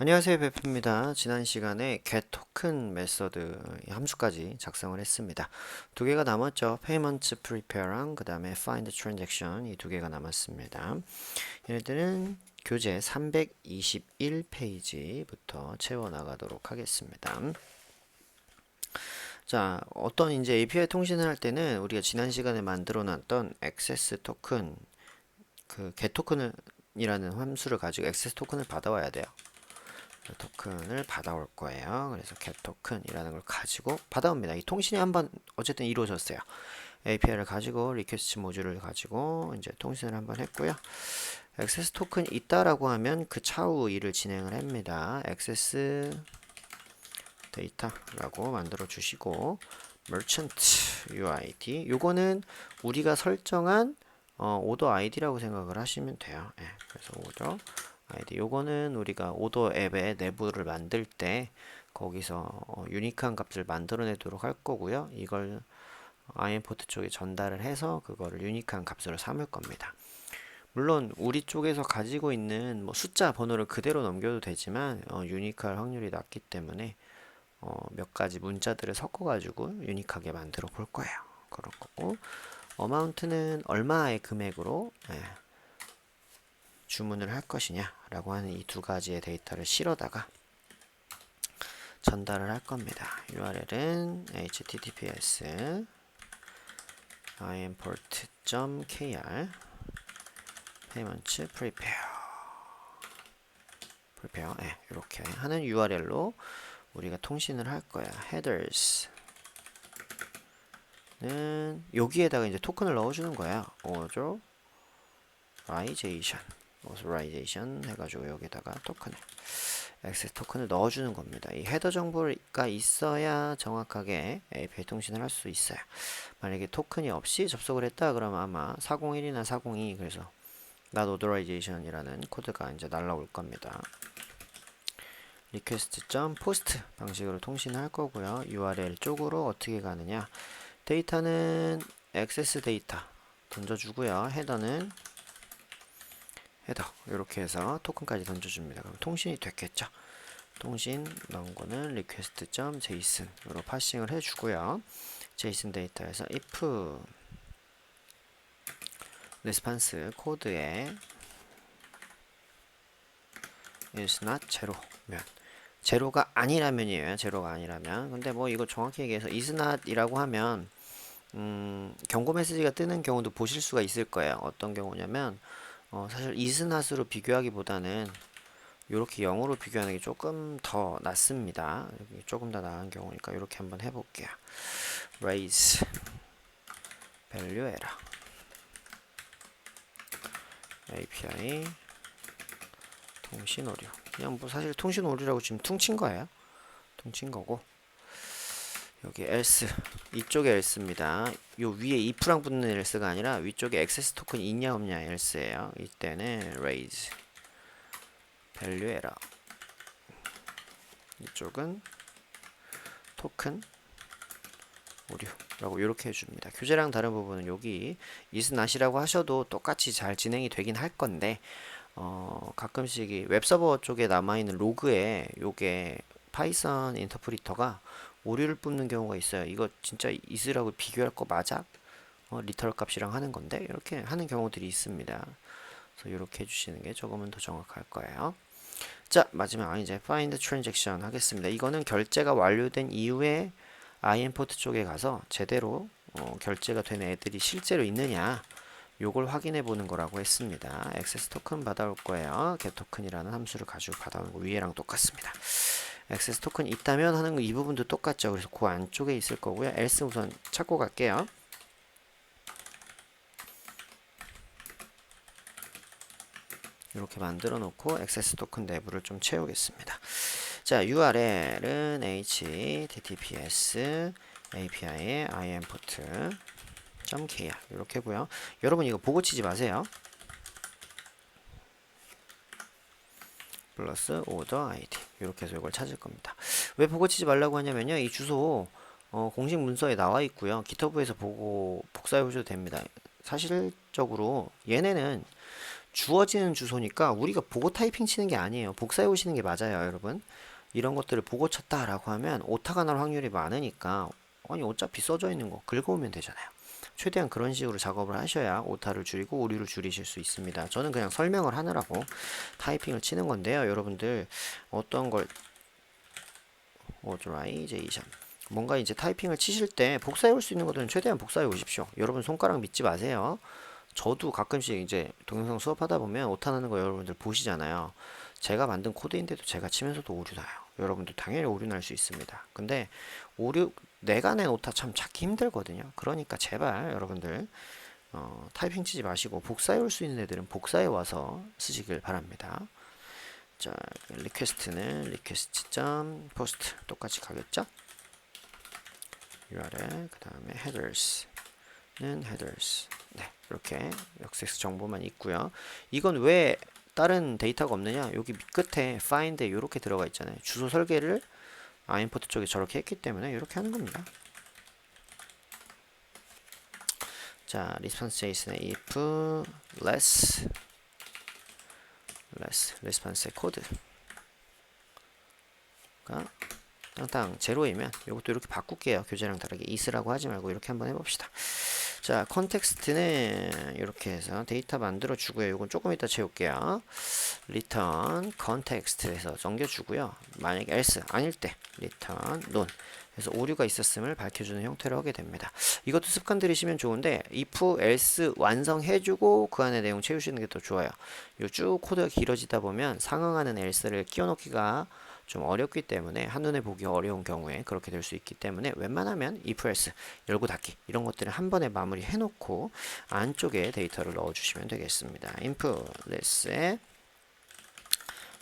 안녕하세요 베프입니다. 지난 시간에 get token 메서드 함수까지 작성을 했습니다. 두 개가 남았죠. payment prepare랑 그 다음에 find transaction 이 두 개가 남았습니다. 얘네들은 교재 321페이지부터 채워 나가도록 하겠습니다. 자, 어떤 이제 API 통신을 할 때는 우리가 지난 시간에 만들어 놨던 access token 그 get token이라는 함수를 가지고 access token을 받아와야 돼요. 그 토큰을 받아올 거예요. 그래서 get token이라는 걸 가지고 받아옵니다. 이 통신이 한번 어쨌든 이루어졌어요. API를 가지고 리퀘스트 모듈을 가지고 이제 통신을 한번 했고요. 액세스 토큰이 있다라고 하면 그 차후 일을 진행을 합니다. 액세스 데이터라고 만들어 주시고 merchant UID 요거는 우리가 설정한 어, 오더 아이디라고 생각을 하시면 돼요. 예, 그래서 오더 아이디 요거는 우리가 오더 앱의 내부를 만들 때 거기서 어, 유니크한 값을 만들어 내도록 할 거고요. 이걸 IM포트 쪽에 전달을 해서 그거를 유니크한 값으로 삼을 겁니다. 물론 우리 쪽에서 가지고 있는 뭐 숫자 번호를 그대로 넘겨도 되지만 어, 유니크할 확률이 낮기 때문에 어, 몇 가지 문자들을 섞어 가지고 유니크하게 만들어 볼 거예요. 그런 거고 어마운트는 얼마의 금액으로 예, 주문을 할 것이냐라고 하는 이 두 가지의 데이터를 실어다가 전달을 할 겁니다. URL은 https import.kr payments prepare prepare 네, 이렇게 하는 URL로 우리가 통신을 할 거야. headers 는 여기에다가 이제 토큰을 넣어주는 거야. authorization authorization 해가지고 여기다가 토큰을 액세스 토큰을 넣어주는 겁니다. 이 헤더 정보가 있어야 정확하게 API 통신을 할 수 있어요. 만약에 토큰이 없이 접속을 했다 그러면 아마 401이나 402 그래서 not authorization이라는 코드가 이제 날라올 겁니다. request.post 방식으로 통신할 거고요. URL 쪽으로 어떻게 가느냐? 데이터는 액세스 데이터 던져주고요. 헤더는 헤더 이렇게 해서 토큰까지 던져줍니다. 그럼 통신이 됐겠죠. 통신 넣은 거는 request.json으로 파싱을 해주고요. JSON 데이터에서 if response 코드에 is not 제로면 제로가 아니라면이에요. 제로가 아니라면. 근데 뭐 이거 정확히 얘기해서 is not이라고 하면 음, 경고 메시지가 뜨는 경우도 보실 수가 있을 거예요. 어떤 경우냐면 어, 사실 이스낫으로 비교하기보다는 이렇게 0으로 비교하는 게 조금 더 낫습니다. 조금 더 나은 경우니까 이렇게 한번 해볼게요. raise value error API 통신 오류 그냥 뭐 사실 통신 오류라고 지금 퉁친 거예요. 퉁친 거고 여기 else 이쪽에 else입니다. 요 위에 if랑 붙는 else가 아니라 위쪽에 액세스 토큰이 있냐 없냐 else예요. 이때는 raise value error 이쪽은 토큰 오류라고 이렇게 해줍니다. 교재랑 다른 부분은 여기 is not이라고 하셔도 똑같이 잘 진행이 되긴 할 건데 어, 가끔씩 이 웹서버 쪽에 남아있는 로그에 요게 파이썬 인터프리터가 오류를 뽑는 경우가 있어요. 이거 진짜 이스라고 비교할 거 맞아? 어, 리터럴 값이랑 하는 건데 이렇게 하는 경우들이 있습니다. 그래서 이렇게 해주시는 게 조금은 더 정확할 거예요. 자 마지막 이제 find transaction 하겠습니다. 이거는 결제가 완료된 이후에 IM포트 쪽에 가서 제대로 어, 결제가 된 애들이 실제로 있느냐 요걸 확인해 보는 거라고 했습니다. 액세스 토큰 받아올 거예요. get 토큰이라는 함수를 가지고 받아오는 거 위에랑 똑같습니다. 액세스 토큰이 있다면 하는 거 이 부분도 똑같죠. 그래서 그 안쪽에 있을 거고요. else 우선 찾고 갈게요. 이렇게 만들어 놓고 액세스 토큰 내부를 좀 채우겠습니다. 자, URL은 https API의 import.kr 이렇게 고요 여러분 이거 보고 치지 마세요. 플러스 오더 아이디 이렇게 해서 이걸 찾을 겁니다. 왜 보고 치지 말라고 하냐면요. 이 주소 어, 공식 문서에 나와 있고요. 기터브에서 보고 복사해 보셔도 됩니다. 사실적으로 얘네는 주어지는 주소니까 우리가 보고 타이핑 치는 게 아니에요. 복사해 오시는 게 맞아요, 여러분. 이런 것들을 보고 쳤다라고 하면 오타가 날 확률이 많으니까 아니 어차피 써져 있는 거 긁어오면 되잖아요. 최대한 그런 식으로 작업을 하셔야 오타를 줄이고 오류를 줄이실 수 있습니다. 저는 그냥 설명을 하느라고 타이핑을 치는 건데요. 여러분들 어떤 걸 오토라이제이션 뭔가 이제 타이핑을 치실 때 복사해 올 수 있는 것들은 최대한 복사해 오십시오. 여러분 손가락 믿지 마세요. 저도 가끔씩 이제 동영상 수업하다 보면 오타 나는 거 여러분들 보시잖아요. 제가 만든 코드인데도 제가 치면서도 오류 나요. 여러분들 당연히 오류 날 수 있습니다. 근데 오류 내가 낸 오타 참 찾기 힘들거든요. 그러니까 제발 여러분들 어, 타이핑 치지 마시고 복사해 올 수 있는 애들은 복사해 와서 쓰시길 바랍니다. 자, 리퀘스트는 리퀘스트 점 포스트 똑같이 가겠죠? URL 그 다음에 headers는 headers 네 이렇게 역세스 정보만 있고요. 이건 왜 다른 데이터가 없느냐? 여기 밑 끝에 find 이렇게 들어가 있잖아요. 주소 설계를 아임포트 쪽에 저렇게 했기 때문에 이렇게 하는 겁니다. 자, response JSon의 if less less response 코드가 땅땅 제로이면 이것도 이렇게 바꿀게요. 교재랑 다르게 is라고 하지 말고 이렇게 한번 해봅시다. 자, 컨텍스트는 이렇게 해서 데이터 만들어 주고요. 이건 조금 이따 채울게요. return context에서 넘겨 주고요. 만약에 else 아닐 때 return none 그래서 오류가 있었음을 밝혀주는 형태로 하게 됩니다. 이것도 습관 들이시면 좋은데 if else 완성해주고 그 안에 내용 채우시는 게 더 좋아요. 요 쭉 코드가 길어지다 보면 상응하는 else를 끼워넣기가 좀 어렵기 때문에 한눈에 보기 어려운 경우에 그렇게 될 수 있기 때문에 웬만하면 else 열고 닫기 이런 것들을 한 번에 마무리 해놓고 안쪽에 데이터를 넣어주시면 되겠습니다. input less의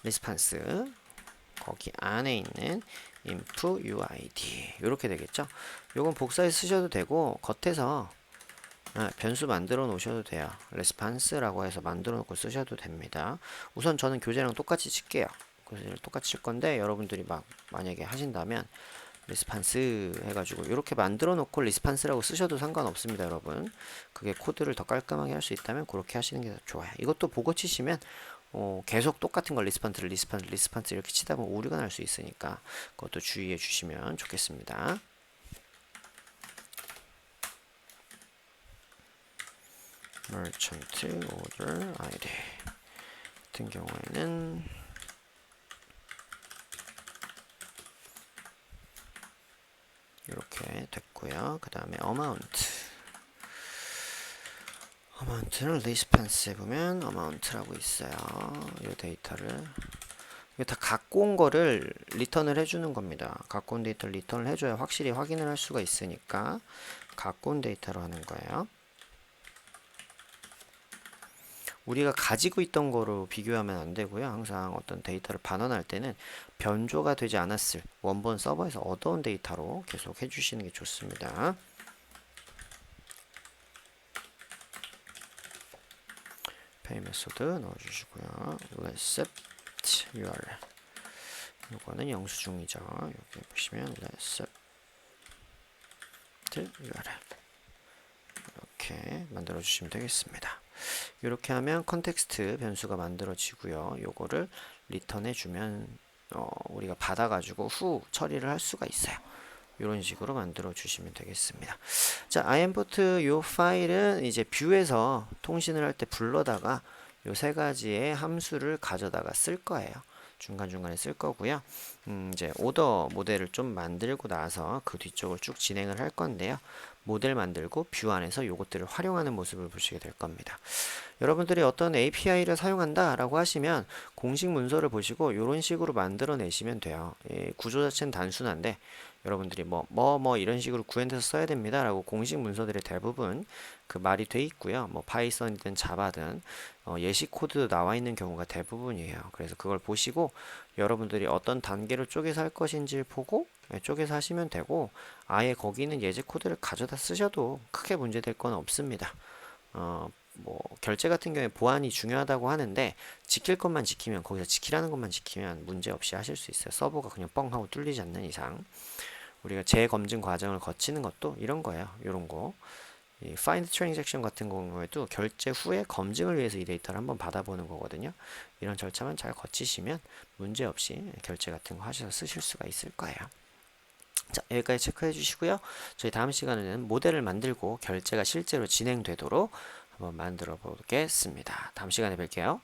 response 거기 안에 있는 inf uid 이렇게 되겠죠. 요건 복사해 쓰셔도 되고 겉에서 아, 변수 만들어 놓으셔도 돼요. response라고 해서 만들어 놓고 쓰셔도 됩니다. 우선 저는 교재랑 똑같이 칠게요. 교재를 똑같이 칠 건데 여러분들이 막 만약에 하신다면 리스판스 해가지고 이렇게 만들어 놓고 리스판스라고 쓰셔도 상관없습니다 여러분. 그게 코드를 더 깔끔하게 할 수 있다면 그렇게 하시는 게더 좋아요. 이것도 보고 치시면 어, 계속 똑같은 걸 리스판트를 리스판트 리스판트 이렇게 치다 보면 오류가 날 수 있으니까 그것도 주의해 주시면 좋겠습니다. Merchant order id 같은 경우에는 이렇게 됐고요. 그 다음에 amount amount는 리스판스에 보면 amount라고 있어요. 이 데이터를 이거 다 갖고 온 거를 리턴을 해주는 겁니다. 갖고 온 데이터를 리턴을 해줘야 확실히 확인을 할 수가 있으니까 갖고 온 데이터로 하는 거예요. 우리가 가지고 있던 거로 비교하면 안 되고요. 항상 어떤 데이터를 반환할 때는 변조가 되지 않았을 원본 서버에서 얻어온 데이터로 계속 해주시는 게 좋습니다. pay 메소드 넣어주시고요. receipt URL 이거는 영수증이죠. 여기 보시면 receipt URL 이렇게 만들어 주시면 되겠습니다. 이렇게 하면 컨텍스트 변수가 만들어지고요. 요거를 리턴해 주면 어, 우리가 받아가지고 후 처리를 할 수가 있어요. 이런 식으로 만들어 주시면 되겠습니다. 자, iMport 요 파일은 이제 뷰에서 통신을 할 때 불러다가 요 세 가지의 함수를 가져다가 쓸 거예요. 중간중간에 쓸 거고요. 음, 이제 오더 모델을 좀 만들고 나서 그 뒤쪽을 쭉 진행을 할 건데요. 모델 만들고 뷰 안에서 이것들을 활용하는 모습을 보시게 될 겁니다. 여러분들이 어떤 API를 사용한다 라고 하시면 공식 문서를 보시고 이런 식으로 만들어 내시면 돼요. 예, 구조 자체는 단순한데 여러분들이 뭐, 뭐, 뭐 이런 식으로 구현돼서 써야 됩니다 라고 공식 문서들의 대부분 그 말이 돼 있고요. 뭐 파이썬이든 자바든 어, 예시 코드 나와 있는 경우가 대부분이에요. 그래서 그걸 보시고 여러분들이 어떤 단계로 쪼개서 할 것인지를 보고 네, 쪼개서 하시면 되고 아예 거기 있는 예제 코드를 가져다 쓰셔도 크게 문제될 건 없습니다. 어, 뭐 결제 같은 경우에 보안이 중요하다고 하는데 지킬 것만 지키면 거기서 지키라는 것만 지키면 문제 없이 하실 수 있어요. 서버가 그냥 뻥 하고 뚫리지 않는 이상 우리가 재검증 과정을 거치는 것도 이런 거예요. 이런 거 이 find transaction 같은 경우에도 결제 후에 검증을 위해서 이 데이터를 한번 받아보는 거거든요. 이런 절차만 잘 거치시면 문제 없이 결제 같은 거 하셔서 쓰실 수가 있을 거예요. 자, 여기까지 체크해 주시고요. 저희 다음 시간에는 모델을 만들고 결제가 실제로 진행되도록 한번 만들어 보겠습니다. 다음 시간에 뵐게요.